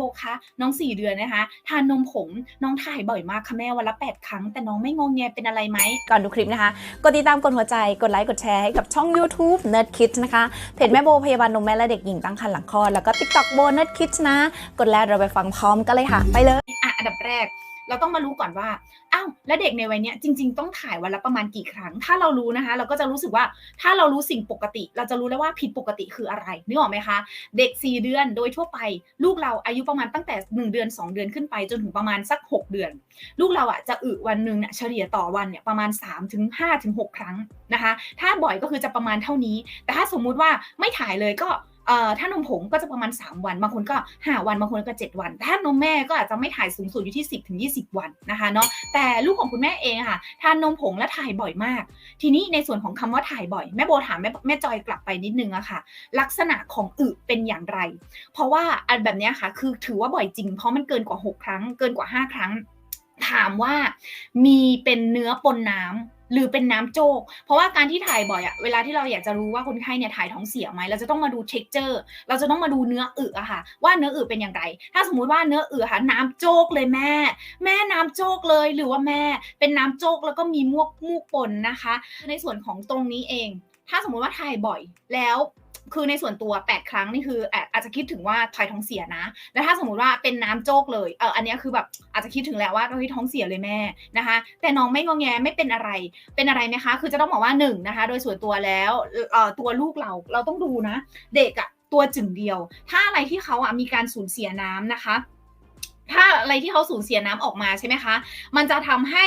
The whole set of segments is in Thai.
โบคะน้องสี่เดือนนะคะ ทานนมผงน้องถ่ายบ่อยมากค่ะแม่วันละแปดครั้ง แต่น้องไม่งงแงเป็นอะไรไหม ก่อนดูคลิปนะคะ กดติดตามกดหัวใจ กดไลค์ กดแชร์ให้กับช่อง YouTube Nerd Kids นะคะ เพจแม่โบพยาบาลนมแม่และเด็กหญิงตั้งครรภ์หลังคลอดแล้วก็ TikTok โบ Nerd Kids นะ กดแล้วเราไปฟังพร้อมกันเลยค่ะ ไปเลย อะอันดับแรก เราต้องมารู้ก่อนว่าอ้าวแล้วเด็กในวัยเนี้ยจริง ๆ ต้องถ่ายวันละประมาณกี่ครั้ง ถ้าเรารู้นะคะ เราก็จะรู้สึกว่าถ้าเรารู้สิ่งปกติ เราจะรู้แล้วว่าผิดปกติคืออะไรนึกออกไหมคะ เด็ก 4 เดือนโดยทั่วไป ลูกเราอายุประมาณตั้งแต่ 1 เดือน 2 เดือนขึ้นไป จนถึงประมาณสัก 6 เดือน ลูกเราอะจะอึวันหนึ่งเนี่ยเฉลี่ยต่อวันเนี่ยประมาณ3ถึง5ถึง6ครั้งนะคะ ถ้าบ่อยก็คือจะประมาณเท่านี้ แต่ถ้าสมมุติว่าไม่ถ่ายเลยก็ถ้านมผงก็จะประมาณ 3 วัน บางคนก็ 5 วัน บางคนก็ 7 วัน ถ้านมแม่ก็อาจจะไม่ถ่ายสูงสุดอยู่ที่ 10ถึง20 วันนะคะเนาะ แต่ลูกของคุณแม่เองค่ะทานนมผงและถ่ายบ่อยมาก ทีนี้ในส่วนของคำว่าถ่ายบ่อย แม่โบถามแม่แม่จอยกลับไปนิดนึงอะค่ะ ลักษณะของอึเป็นอย่างไร เพราะว่าอันแบบเนี้ยค่ะ คือถือว่าบ่อยจริง เพราะมันเกินกว่า 6 ครั้ง เกินกว่า 5 ครั้ง ถามว่ามีเป็นเนื้อปนน้ำหรือเป็นน้ำโจก เพราะว่าการที่ถ่ายบ่อยอะเวลาที่เราอยากจะรู้ว่าคนไข้เนี่ยถ่ายท้องเสียไหม เราจะต้องมาดูเท็กเจอร์ เราจะต้องมาดูเนื้ออึอะค่ะ ว่าเนื้ออึเป็นอย่างไร ถ้าสมมุติว่าเนื้ออึค่ะน้ำโจกเลยแม่ แม่น้ำโจกเลย หรือว่าแม่ เป็นน้ำโจกแล้วก็มีมวกมูกปนนะคะ ในส่วนของตรงนี้เอง ถ้าสมมุติว่าถ่ายบ่อยแล้ว คือในส่วนตัว 8 ครั้งนี่คืออาอาจจะคิดถึงว่าถ่ายท้องเสียนะ แล้วถ้าสมมุติว่าเป็นน้ำโจกเลยเอออันนี้คือแบบอาจจะคิดถึงแล้วว่าเฮ้ยท้องเสียเลยแม่นะคะ แต่น้องไม่งอแงไม่เป็นอะไรเป็นอะไรไหมคะ คือจะต้องบอกว่าหนึ่งนะคะ โดยส่วนตัวแล้วเอ่อตัวลูกเราเราต้องดูนะ เด็กอะตัวจึงเดียว ถ้าอะไรที่เขาอะมีการสูญเสียน้ำนะคะ ถ้าอะไรที่เขาสูญเสียน้ำออกมาใช่ไหมคะ มันจะทำให้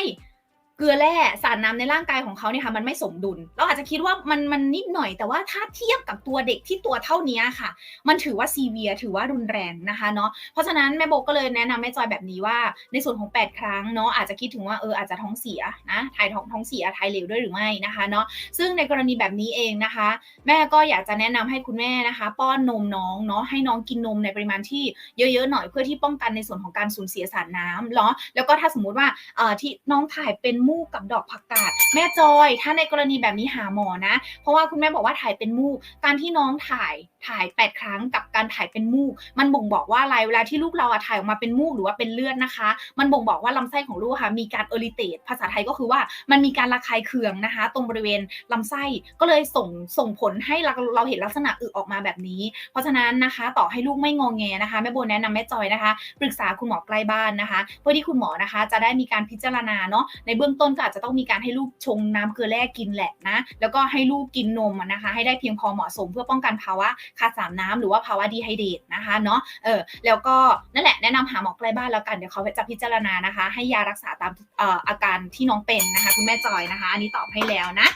เกลือแร่สารน้ำในร่างกายของเขาเนี่ยค่ะมันไม่สมดุล เราอาจจะคิดว่ามันมันนิดหน่อย แต่ว่าถ้าเทียบกับตัวเด็กที่ตัวเท่านี้ค่ะ มันถือว่าซีเวียถือว่ารุนแรงนะคะเนาะเพราะฉะนั้นแม่โบก็เลยแนะนำแม่จอยแบบนี้ว่า ในส่วนของ 8 ครั้งเนาะอาจจะคิดถึงว่าเอออาจจะท้องเสียนะถ่ายท้องท้องเสียถ่ายเหลวด้วยหรือไม่นะคะเนาะซึ่งในกรณีแบบนี้เองนะคะ แม่ก็อยากจะแนะนำให้คุณแม่นะคะ ป้อนนมน้องเนาะให้น้องกินนมในปริมาณที่เยอะๆหน่อยเพื่อที่ป้องกันในส่วนของการสูญเสียสารน้ำเนาะแล้วก็ถ้าสมมุติว่าเอ่อที่น้องถ่ายเป็นมูกกับดอกผักกาดแม่จอย ถ้าในกรณีแบบนี้หาหมอนะ เพราะว่าคุณแม่บอกว่าถ่ายเป็นมูก การที่น้องถ่าย ถ่าย 8 ครั้งกับการถ่ายเป็นมูก มันบ่งบอกว่าอะไรเวลาที่ลูกเราอะถ่ายออกมาเป็นมูกหรือว่าเป็นเลือดนะคะ มันบ่งบอกว่าลำไส้ของลูกค่ะมีการเอริเตตภาษาไทยก็คือว่ามันมีการระคายเคืองนะคะ ตรงบริเวณลำไส้ก็เลยส่งส่งผลให้เราเราเห็นลักษณะอึออกมาแบบนี้ เพราะฉะนั้นนะคะ ต่อให้ลูกไม่งองแงนะคะแม่โบแนะนำแม่จอยนะคะ ปรึกษาคุณหมอใกล้บ้านนะคะเพื่อที่คุณหมอนะคะ จะได้มีการพิจารณาเนาะในเบื้องต้นก็อาจจะต้องมีการให้ลูกชงน้ำเกลือแร่กินแหละนะแล้วก็ให้ลูกกินนมนะคะ ให้ได้เพียงพอเหมาะสมเพื่อป้องกันภาวะขาดสารน้ำหรือว่าภาวะดีไฮเดตนะคะเนาะเออแล้วก็นั่นแหละแนะนำหาหมอใกล้บ้านแล้วกันเดี๋ยวเขาจะพิจารณานะคะ ให้ยารักษาตามอออาการที่น้องเป็นนะคะ คุณแม่จอยนะคะ อันนี้ตอบให้แล้วนะ